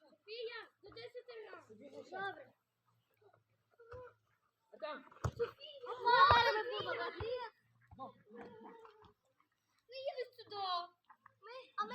Софія, до 10 раундів. Добре. А там. Софія, не їдеш сюди. А ми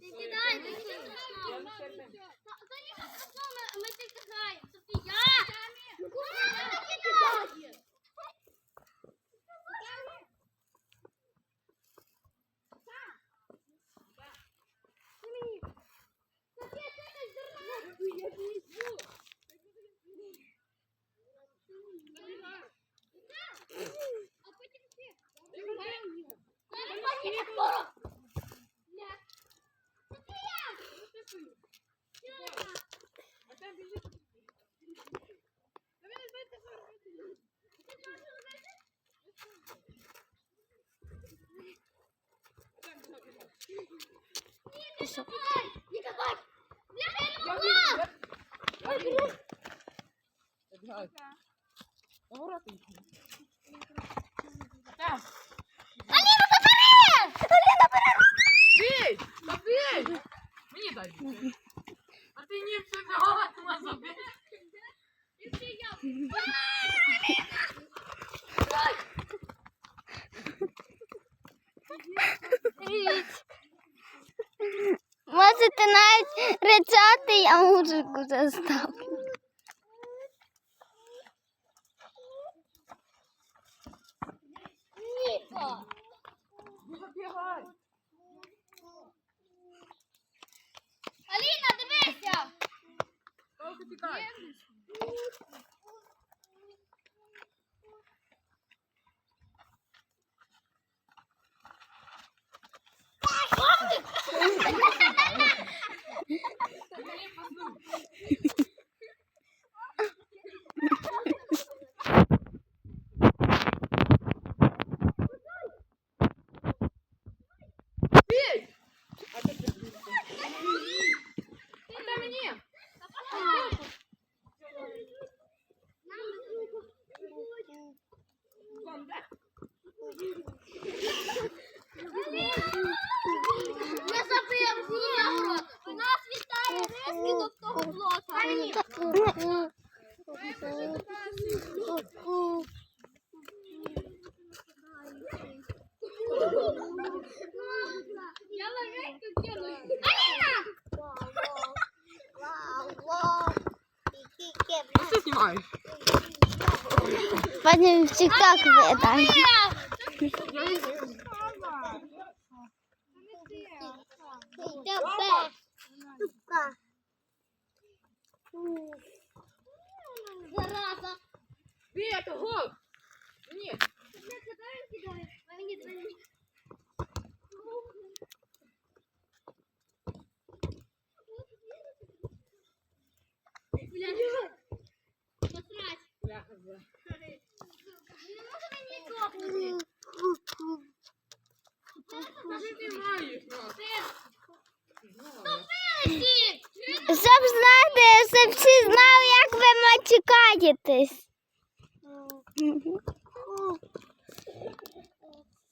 Ти кидай, ти кидай. Arkadaşlar. Аліна, забери! Аліна, бери! Бій! Та бій! Мені дай. А ти не все взяла, забери. І ще я. я музику заставлю. Ніка! Не забігай! Аліна, дивися! Толку тікай! Ха-ха-ха! Пані в тік-так видає. Зараза. Віта, Щоб знати, щоб всі знали, як ви матюкаєтесь.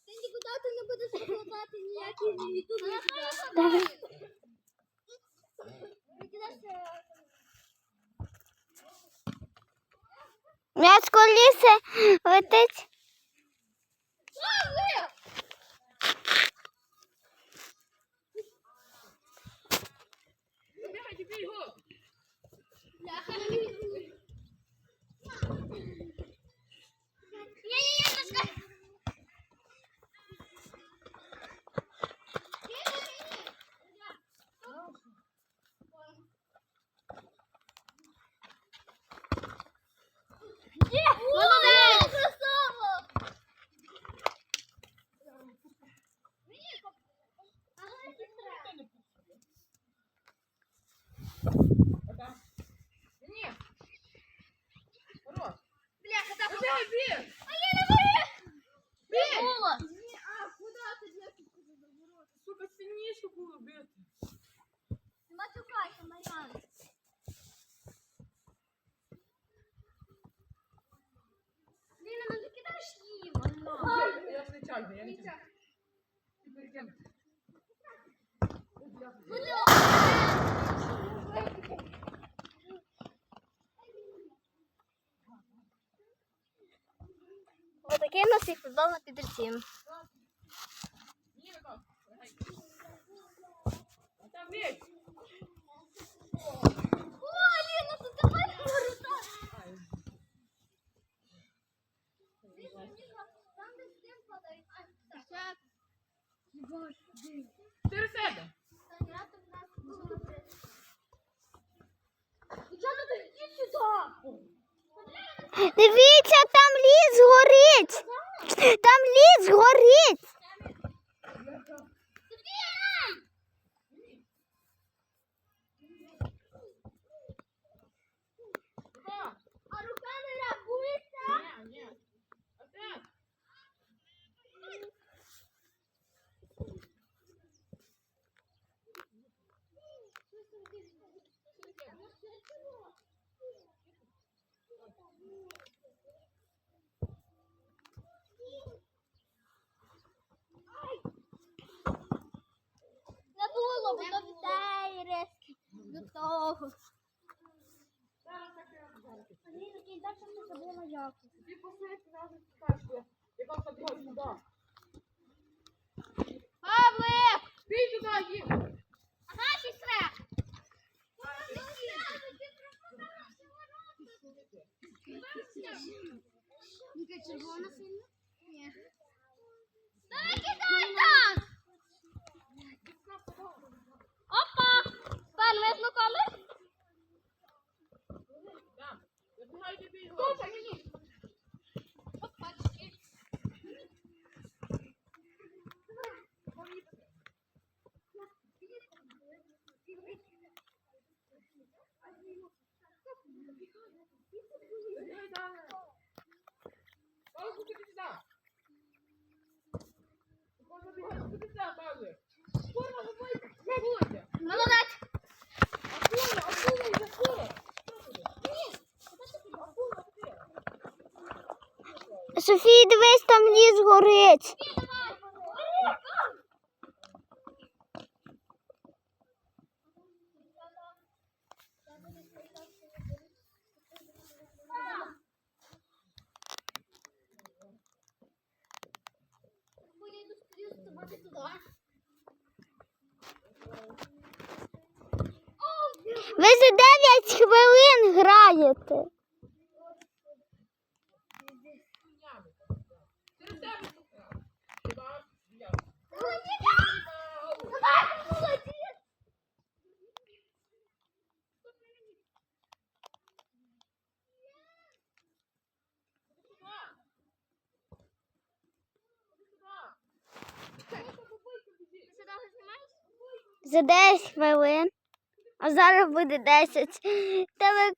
Синді, куди не будеш викладати ніякі відео? Я случайно, я не тягну. Ти перекинь. Отакий у нас і футбол на підрисім. Сюди. Дивіться, там ліс горить. Там ліс горить. Микола. А рука не рахується? Ні, ні. Опять. Не було, бо до дітей резки. До Ліна, ти далі не забула як. Ти посидь, разом скажеш, яка ходила сюди. Павлик! Ти туди їм. Ага, сестра. Ніка червона сильно? Ні. Давай кидай так! Опа! Пан, ви злукали? Так. Забігай, тобі його. Опачки. Забігай далі. Павло, куди ти сюди? Микола, забігай, куди ти сюди, Павло? Курва, забийте. Забудьте. Молодець! Акула, дивись, там ліс горить. Ви за 9 хвилин граєте. за 10 хвилин, а зараз буде 10. Та ви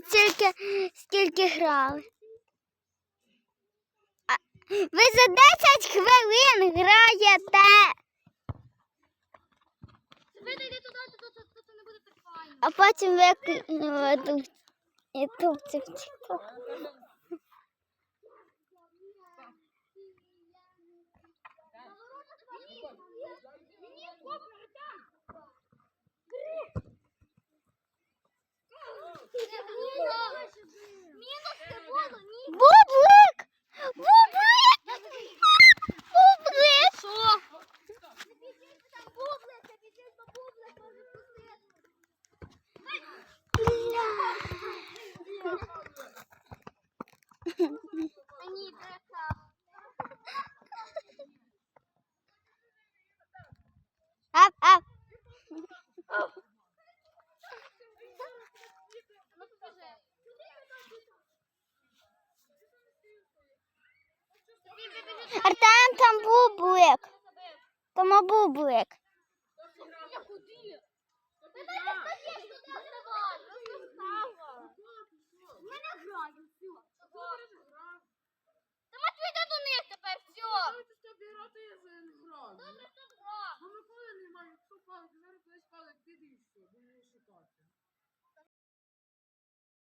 тільки скільки грали. А ви за 10 хвилин граєте. А потім ви ютуб цих тік. Бублик! Бублик! Бублик! Що? Там бублик, Артем там бублик. Там бублик. Добре, добре. Ну, Миколи немає, хто палить, зараз десь палить, підійшли, бо не шукати.